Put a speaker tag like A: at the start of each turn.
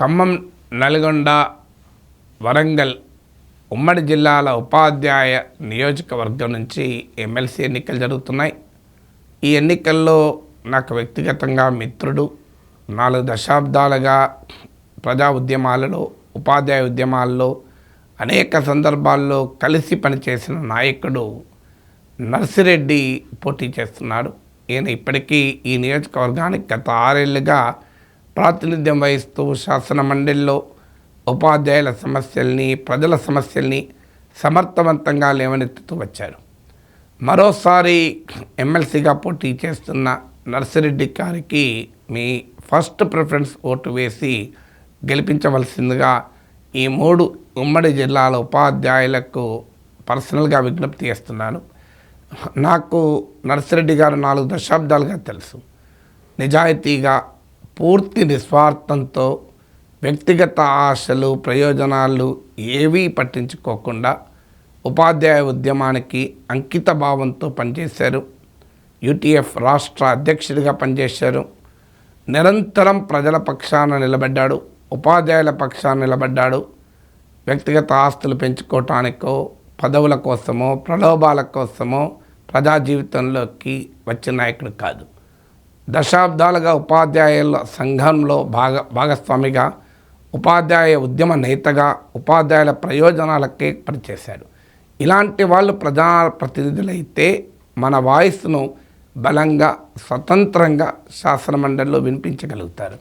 A: ఖమ్మం నల్గొండ వరంగల్ ఉమ్మడి జిల్లాల ఉపాధ్యాయ నియోజకవర్గం నుంచి ఎమ్మెల్సీ ఎన్నికలు జరుగుతున్నాయి. ఈ ఎన్నికల్లో నాకు వ్యక్తిగతంగా మిత్రుడు నాలుగు దశాబ్దాలుగా ప్రజా ఉద్యమాలలో ఉపాధ్యాయ ఉద్యమాల్లో అనేక సందర్భాల్లో కలిసి పనిచేసిన నాయకుడు నర్సిరెడ్డి పోటీ చేస్తున్నాడు. ఈయన ఇప్పటికీ ఈ నియోజకవర్గానికి గత ఆరేళ్ళుగా ప్రాతినిధ్యం వహిస్తూ శాసన మండలిలో ఉపాధ్యాయుల సమస్యల్ని ప్రజల సమస్యల్ని సమర్థవంతంగా లేవనెత్తుతూ వచ్చారు. మరోసారి ఎమ్మెల్సీగా పోటీ చేస్తున్న నర్సిరెడ్డి గారికి మీ ఫస్ట్ ప్రిఫరెన్స్ ఓటు వేసి గెలిపించవలసిందిగా ఈ మూడు ఉమ్మడి జిల్లాల ఉపాధ్యాయులకు పర్సనల్గా విజ్ఞప్తి చేస్తున్నాను. నాకు నర్సిరెడ్డి గారు నాలుగు దశాబ్దాలుగా తెలుసు. నిజాయితీగా పూర్తి నిస్వార్థంతో వ్యక్తిగత ఆశలు ప్రయోజనాలు ఏవీ పట్టించుకోకుండా ఉపాధ్యాయ ఉద్యమానికి అంకిత భావంతో పనిచేశారు. యూటీఎఫ్ రాష్ట్ర అధ్యక్షుడిగా పనిచేశారు. నిరంతరం ప్రజల పక్షాన నిలబడ్డాడు. ఉపాధ్యాయుల పక్షాన నిలబడ్డాడు. వ్యక్తిగత ఆస్తులు పెంచుకోవటానికో పదవుల కోసమో ప్రలోభాల కోసమో ప్రజా జీవితంలోకి వచ్చిన నాయకుడు కాదు. దశాబ్దాలుగా ఉపాధ్యాయుల సంఘంలో భాగ భాగస్వామిగా ఉపాధ్యాయ ఉద్యమ నేతగా ఉపాధ్యాయుల ప్రయోజనాలకే పనిచేశాడు. ఇలాంటి వాళ్ళు ప్రజాప్రతినిధులైతే మన వాయిస్ను బలంగా స్వతంత్రంగా శాసనమండలిలో వినిపించగలుగుతారు.